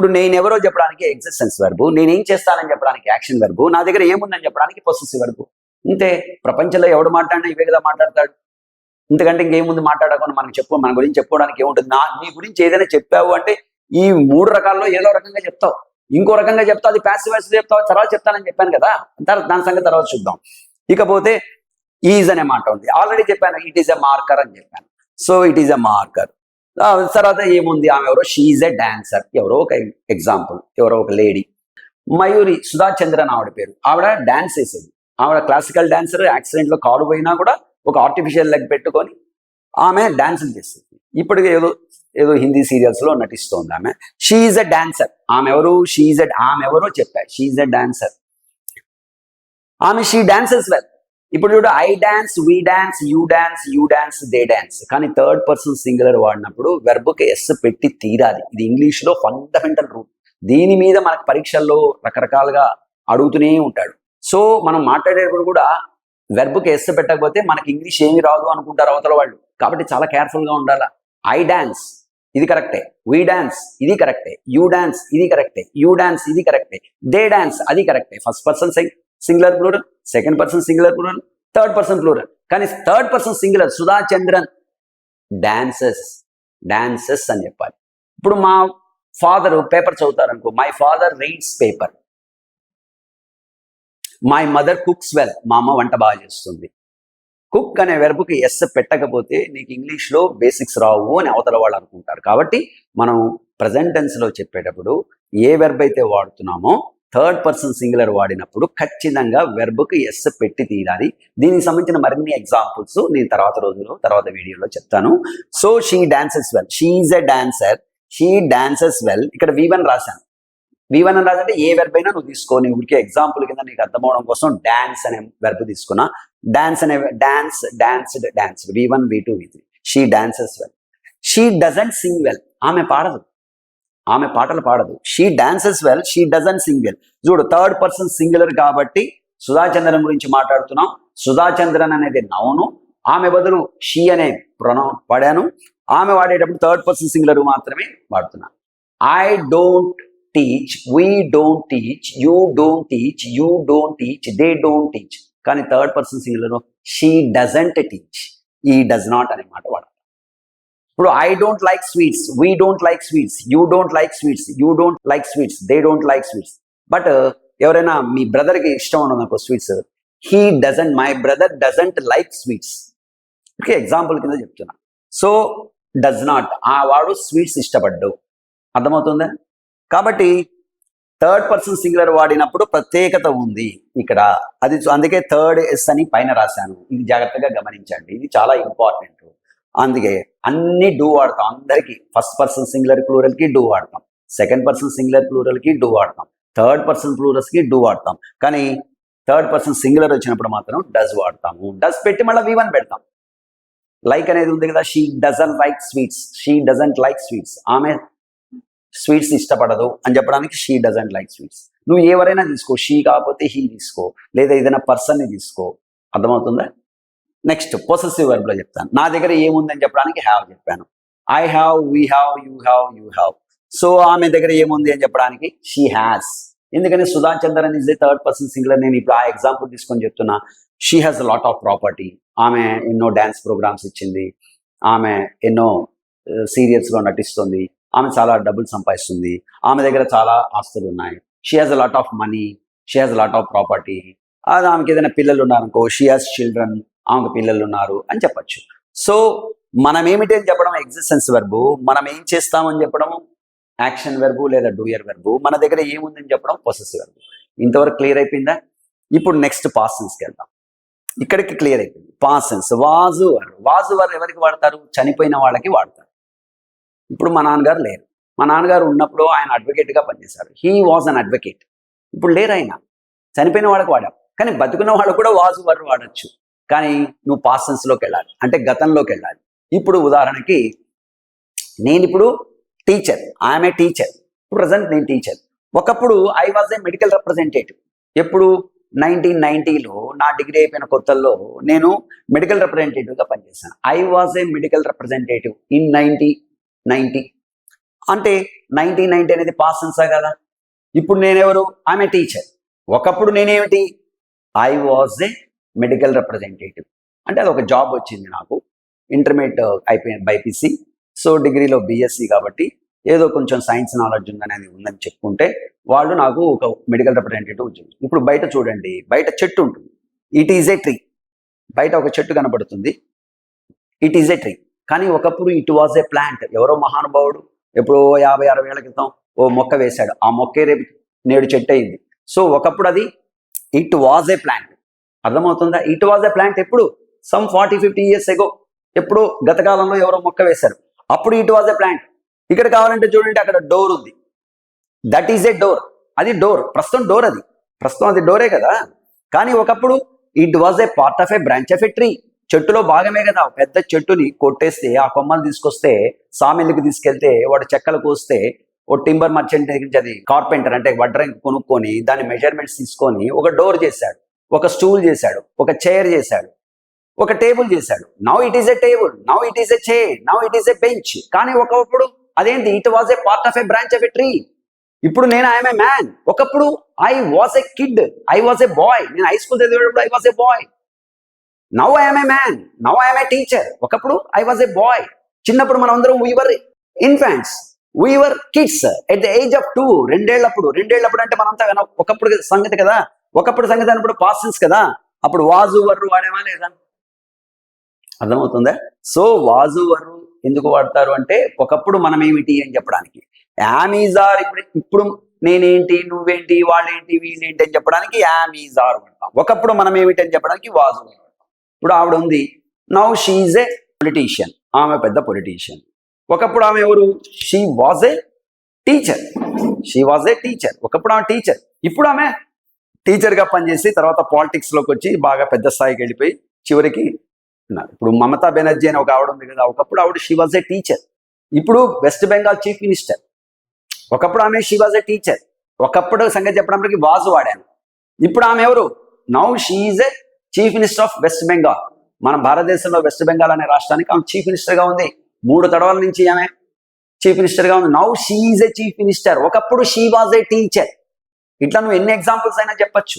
ఇప్పుడు నేను ఎవరో చెప్పడానికి ఎగ్జిస్టెన్స్ వెర్బు నేనేం చేస్తానని చెప్పడానికి యాక్షన్ వెర్బు నా దగ్గర ఏముందని చెప్పడానికి పొసెసివ్ వెర్బు ఇంతే ప్రపంచంలో ఎవడు మాట్లాడినా ఇవే కదా మాట్లాడతాడు. ఎందుకంటే ఇంకేముంది మాట్లాడకుండా మనకి చెప్పు మన గురించి చెప్పుకోవడానికి ఏముంటుంది? నా నీ గురించి ఏదైనా చెప్పావు అంటే ఈ మూడు రకాల్లో ఏదో రకంగా చెప్తావు. ఇంకో రకంగా చెప్తావు అది ప్యాసివ్ వాయిస్ చెప్తావు తర్వాత చెప్తానని చెప్పాను కదా. తర్వాత దాని సంగతి తర్వాత చూద్దాం. ఇకపోతే ఈజ్ అనే మాట ఉంది. ఆల్రెడీ చెప్పాను ఇట్ ఈస్ ఎ మార్కర్ అని చెప్పాను. So it is a marker తర్వాత ఏముంది? ఆమె ఎవరో షీఈ్ ఎ డాన్సర్ ఎవరో ఒక ఎగ్జాంపుల్ ఎవరో ఒక లేడీ మయూరి సుధా చంద్రన్ ఆవిడ పేరు. ఆవిడ డాన్స్ వేసేది. ఆవిడ క్లాసికల్ డాన్సర్ యాక్సిడెంట్లో కాలు పోయినా కూడా ఒక ఆర్టిఫిషియల్ లెగ్ పెట్టుకొని ఆమె డాన్సులు చేసేది. ఇప్పుడు ఏదో ఏదో హిందీ సీరియల్స్లో నటిస్తోంది ఆమె. షీఈ్ ఎ డాన్సర్ ఆమె ఎవరు? షీఈ్ ఎ ఆమె ఎవరో చెప్పారు షీఈ్ ఎ డాన్సర్ ఆమె షీ డాన్సెస్ వెల్ ఇప్పుడు చూడు I dance we dance you dance you dance they dance కానీ థర్డ్ పర్సన్ సింగులర్ వాడినప్పుడు వెర్బుకి ఎస్ పెట్టి తీరాలి. ఇది ఇంగ్లీష్లో ఫండమెంటల్ రూల్ దీని మీద మనకు పరీక్షల్లో రకరకాలుగా అడుగుతూనే ఉంటాడు. సో మనం మాట్లాడేటప్పుడు కూడా వెర్బుకి ఎస్ పెట్టకపోతే మనకి ఇంగ్లీష్ ఏమి రాదు అనుకుంటారు అవతల వాళ్ళు. కాబట్టి చాలా కేర్ఫుల్గా ఉండాలి. ఐ డాన్స్ ఇది కరెక్టే వి డాన్స్ ఇది కరెక్టే యూ డాన్స్ ఇది కరెక్టే యూ డాన్స్ ఇది కరెక్టే దే డాన్స్ అది కరెక్టే first person singular plural second person singular plural third person plural కానీ third person singular Sudha Chandran dances dances అని చెప్పాలి. ఇప్పుడు మా ఫాదర్ పేపర్ చదువుతారు అనుకో my father reads paper my mother cooks well మా అమ్మ వంట బాగా చేస్తుంది. కుక్ అనే వెరపుకి ఎస్ పెట్టకపోతే నీకు ఇంగ్లీష్లో బేసిక్స్ రావు అని అవతల వాళ్ళు అనుకుంటారు. కాబట్టి మనం ప్రజెంటెన్స్లో చెప్పేటప్పుడు ఏ వెర్బ్ అయితే వాడుతున్నామో థర్డ్ పర్సన్ సింగులర్ వాడినప్పుడు ఖచ్చితంగా వెర్బుకు ఎస్ పెట్టి తీరాలి. దీనికి సంబంధించిన మరిన్ని ఎగ్జాంపుల్స్ నేను తర్వాత రోజులో తర్వాత వీడియోలో చెప్తాను. So she dances well she's a dancer she dances well ఇక్కడ వి వన్ రాశాను. వి వన్ అని రాదంటే ఏ వెర్బ్ అయినా నువ్వు తీసుకోని ఊరికే ఎగ్జాంపుల్ కింద నీకు అర్థం కోసం డాన్స్ అనే వెర్బ్ తీసుకున్నా. డాన్స్ అనే dance dance dance V one V two V three she dances well she doesn't sing well ఆమె పాడదు. ఆమె పాటలు పాడదు. She dances well she doesn't sing well చూడు థర్డ్ పర్సన్ సింగులర్ కాబట్టి సుధాచంద్రన్ గురించి మాట్లాడుతున్నాం. సుధాచంద్రన్ అనేది నౌను. ఆమె బదులు షీ అనే ప్రొనౌ వాడాను ఆమె వాడేటప్పుడు థర్డ్ పర్సన్ సింగులర్ మాత్రమే వాడుతున్నాను I don't teach we don't teach you don't teach you don't teach they don't teach కానీ third person singular she doesn't teach ఈ డస్ నాట్ అనే మాట వాడు ఇప్పుడు I don't like sweets we don't like sweets you don't like sweets you don't like sweets they don't like sweets but ఎవరైనా మీ బ్రదర్కి ఇష్టం ఉండదు నాకు sweets he doesn't my brother doesn't like sweets okay example కింద చెప్తున్నా. So does not ఆ వాడు స్వీట్స్ ఇష్టపడ్డు. అర్థమవుతుందా? కాబట్టి థర్డ్ పర్సన్ సింగులర్ వాడినప్పుడు ప్రత్యేకత ఉంది ఇక్కడ. అది అందుకే థర్డ్ ఎస్ అని పైన రాశాను. ఇది జాగ్రత్తగా గమనించండి. ఇది చాలా ఇంపార్టెంట్ అందుకే అన్ని డూ వాడతాం. అందరికి. ఫస్ట్ పర్సన్ సింగులర్ ప్లూరల్కి డూ వాడతాం. సెకండ్ పర్సన్ సింగులర్ ప్లూరల్కి డూ వాడతాం. థర్డ్ పర్సన్ ప్లూరల్స్కి డూ వాడతాం. కానీ థర్డ్ పర్సన్ సింగులర్ వచ్చినప్పుడు మాత్రం డస్ వాడతాము. డస్ పెట్టి మళ్ళీ వివన్ పెడతాం. లైక్ అనేది ఉంది కదా she doesn't like sweets she doesn't like sweets ఆమె స్వీట్స్ ఇష్టపడదు అని చెప్పడానికి షీ డజంట్ లైక్ స్వీట్స్ నువ్వు ఎవరైనా తీసుకో. షీ కాకపోతే హీ తీసుకో. లేదా ఏదైనా పర్సన్ని తీసుకో. అర్థమవుతుందా? నెక్స్ట్ పొసెసివ్ వెర్బ్లో చెప్తాను. నా దగ్గర ఏముందని చెప్పడానికి హ్యావ్ చెప్పాను. I have we have you have you have so ఆమె దగ్గర ఏముంది అని చెప్పడానికి షీ హ్యాస్ ఎందుకని? Sudha Chandran is the third person singular నేను ఇప్పుడు ఆ ఎగ్జాంపుల్ తీసుకొని చెప్తున్నా. She has lot of property ఆమె ఎన్నో డ్యాన్స్ ప్రోగ్రామ్స్ ఇచ్చింది. ఆమె ఎన్నో uh, సీరియల్స్లో నటిస్తుంది. ఆమె చాలా డబ్బులు సంపాదిస్తుంది. ఆమె దగ్గర చాలా ఆస్తులు ఉన్నాయి. She has a lot of money she has lot of property అది ఆమెకి ఏదైనా పిల్లలు ఉన్నారనుకో షీ హ్యాస్ చిల్డ్రన్ ఆమెకు పిల్లలు ఉన్నారు అని చెప్పొచ్చు. సో మనం ఏమిటి అని చెప్పడం? ఎగ్జిస్టెన్స్ వెర్బు మనం ఏం చేస్తామని చెప్పడం? యాక్షన్ వెర్బు లేదా డూయర్ వెర్బు మన దగ్గర ఏముందని చెప్పడం? పొసెస్ వెర్బు ఇంతవరకు క్లియర్ అయిపోయిందా? ఇప్పుడు నెక్స్ట్ పాసెన్స్కి వెళ్దాం. ఇక్కడికి క్లియర్ అయిపోయింది. పాసెన్స్ వాజు వర్ వాజు వర్ ఎవరికి వాడతారు? చనిపోయిన వాళ్ళకి వాడతారు. ఇప్పుడు మా నాన్నగారు లేరు. మా నాన్నగారు ఉన్నప్పుడు ఆయన అడ్వకేట్గా పనిచేశారు. హీ వాజ్ అన్ అడ్వకేట్ ఇప్పుడు లేరు ఆయన. చనిపోయిన వాళ్ళకి వాడాం. కానీ బతుకున్న వాళ్ళు కూడా వాజు వర్ వాడచ్చు. కానీ నువ్వు పాసెన్స్లోకి వెళ్ళాలి. అంటే గతంలోకి వెళ్ళాలి. ఇప్పుడు ఉదాహరణకి నేను ఇప్పుడు teacher I'm a teacher present నేను టీచర్ ఒకప్పుడు I was a medical representative ఎప్పుడు? నైన్టీన్ నైన్టీలో నా డిగ్రీ అయిపోయిన కొత్తల్లో నేను మెడికల్ రిప్రజెంటేటివ్గా పనిచేశాను. I was a medical representative in ninety ninety అంటే నైన్టీన్ నైన్టీ అనేది పాసన్సా కదా? ఇప్పుడు నేనెవరు? ఆమె టీచర్ ఒకప్పుడు నేనేమిటి? I was a medical representative అంటే అది ఒక జాబ్ వచ్చింది నాకు. ఇంటర్మీడియట్ uh, అయిపోయింది బైపీసీ. సో డిగ్రీలో బీఎస్సీ కాబట్టి ఏదో కొంచెం సైన్స్ నాలెడ్జ్ ఉందని ఉందని చెప్పుకుంటే వాళ్ళు నాకు ఒక మెడికల్ రిప్రజెంటేటివ్ వచ్చింది. ఇప్పుడు బయట చూడండి బయట చెట్టు ఉంటుంది. ఇట్ ఈజ్ ఏ ట్రీ బయట ఒక చెట్టు కనబడుతుంది. ఇట్ ఈజ్ ఏ ట్రీ కానీ ఒకప్పుడు ఇట్ వాజ్ ఏ ప్లాంట్ ఎవరో మహానుభావుడు ఎప్పుడో యాభై అరవై ఏళ్ళ క్రితం ఓ మొక్క వేశాడు. ఆ మొక్కే రేపు నేడు చెట్టు అయింది. సో ఒకప్పుడు అది ఇట్ వాజ్ ఏ ప్లాంట్ అర్థమవుతుందా? ఇట్ వాజ్ ద ప్లాంట్ ఎప్పుడు? Some forty fifty years ago ఎప్పుడు? గత కాలంలో ఎవరో మొక్క వేశారు. అప్పుడు ఇట్ వాజ్ ఎ ప్లాంట్ ఇక్కడ కావాలంటే చూడండి అక్కడ డోర్ ఉంది. దట్ ఈజ్ ఏ డోర్ అది డోర్ ప్రస్తుతం డోర్ అది. ప్రస్తుతం అది డోరే కదా. కానీ ఒకప్పుడు it was a part of a branch of a tree చెట్టులో భాగమే కదా. పెద్ద చెట్టుని కొట్టేస్తే ఆ కొమ్మలు తీసుకొస్తే సామిల్కి తీసుకెళ్తే వాడు చెక్కలు కోస్తే ఓ టింబర్ మర్చెంట్ దగ్గర అది కార్పెంటర్ అంటే వడ్రంగి కొనుక్కొని దాని మెజర్మెంట్స్ తీసుకొని ఒక డోర్ చేశాడు. ఒక స్టూల్ చేశాడు ఒక చైర్ చేశాడు ఒక టేబుల్ చేశాడు. Now it is a table now it is a chair now it is a bench కానీ ఒకప్పుడు అదేంటి? It was a part of a branch of a tree ఇప్పుడు నేను ఐఎమ్ ఏ మ్యాన్ ఒకప్పుడు I was a kid I was a boy నేను high school చదివేటప్పుడు I was a boy now I'm a man now I'm a teacher ఒకప్పుడు I was a boy చిన్నప్పుడు మనం అందరం we were infants we were kids at the age of two రెండేళ్ళప్పుడు రెండేళ్ళప్పుడు అంటే మనంతా ఒకప్పుడు సంగతి కదా? ఒకప్పుడు సంగతి అన్నప్పుడు పాసెన్స్ కదా అప్పుడు వాజు వర్రు వాడేవా లేదా? అర్థమవుతుందా? సో వాజు వర్రు ఎందుకు వాడతారు అంటే ఒకప్పుడు మనం ఏమిటి అని చెప్పడానికి. యామీజార్ ఇప్పుడు ఇప్పుడు నేనేంటి నువ్వేంటి వాళ్ళేంటి వీళ్ళేంటి అని చెప్పడానికి యామీజార్ అంటాం ఒకప్పుడు మనం ఏమిటి అని చెప్పడానికి వాజు ఇప్పుడు ఆవిడ ఉంది. నౌ షీఈ్ ఏ పొలిటీషియన్ ఆమె పెద్ద పొలిటీషియన్ ఒకప్పుడు ఆమె ఎవరు? She was a teacher she was a teacher ఒకప్పుడు ఆమె టీచర్ ఇప్పుడు ఆమె టీచర్గా పనిచేసి తర్వాత పాలిటిక్స్లోకి వచ్చి బాగా పెద్ద స్థాయికి వెళ్ళిపోయి చివరికి ఉన్నారు. ఇప్పుడు మమతా బెనర్జీ అని ఒక ఆవిడ ఉంది కదా ఒకప్పుడు ఆవిడ షీ వాజ్ ఏ టీచర్ ఇప్పుడు వెస్ట్ బెంగాల్ చీఫ్ మినిస్టర్ ఒకప్పుడు ఆమె షీ వాజ్ ఏ టీచర్ ఒకప్పుడు సంగతి చెప్పడానికి వాజు వాడాను. ఇప్పుడు ఆమె ఎవరు? Now she's a chief minister of West Bengal మన భారతదేశంలో వెస్ట్ బెంగాల్ అనే రాష్ట్రానికి ఆమె చీఫ్ మినిస్టర్గా ఉంది. మూడు తడవల నుంచి ఆమె చీఫ్ మినిస్టర్గా ఉంది. Now she's a chief minister ఒకప్పుడు షీ వాజ్ ఏ టీచర్ ఇట్లా నువ్వు ఎన్ని ఎగ్జాంపుల్స్ అయినా చెప్పచ్చు.